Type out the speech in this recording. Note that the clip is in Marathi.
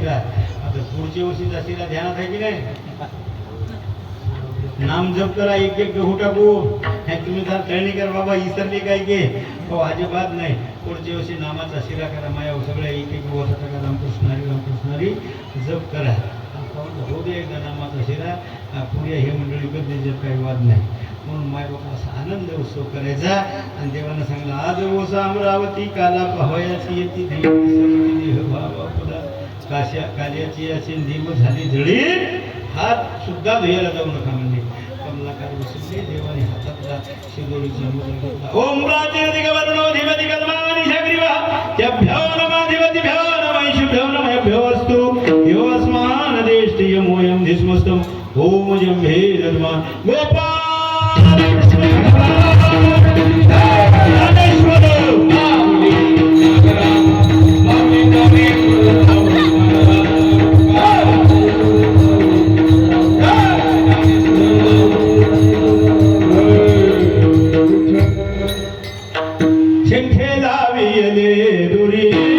शिरा आता पुढच्या वर्षी शिरा ध्यानात आहे की नाही? नाम जप करा एक एक गहू टाकू. हे तुम्ही जर तळणी कर बाबा इसरली काय की? हो अजिबात नाही. पुढच्या वर्षी नामाचा शिरा करा माया सगळ्या एक एक वर्ष टाका रामकृष्णारी रामकृष्णारी जप करा. हो दे एकदा नामाचा शिरा. पुढे हे मंडळी करते त्याच्यात काही वाद नाही. म्हणून माय बाबा असा आनंद उत्सव करायचा. आणि देवानं सांगला आज ओसा अमरावती काला पहावयाची येती देह भावा पुरा काश्या कार्याची अशी नियम झाली जळी हात सुद्धा धुयाला जाऊ नका म्हणजे कमलाकार बसले देवाने हातातला शिदोरीचा मुद्रा घेतला. ओम प्राचीनधिकवर्णो धिमति कल्मानि शग्रीवः त्यभ्यो नमाधिपतिभ्यो नमैषुभ्यो नमयभ्यो अस्तु. यो अस्मान् देष्टियमोऽयं धिस्मस्तम्. ॐ जम्भे दद्मा गोपाल 내 돌이.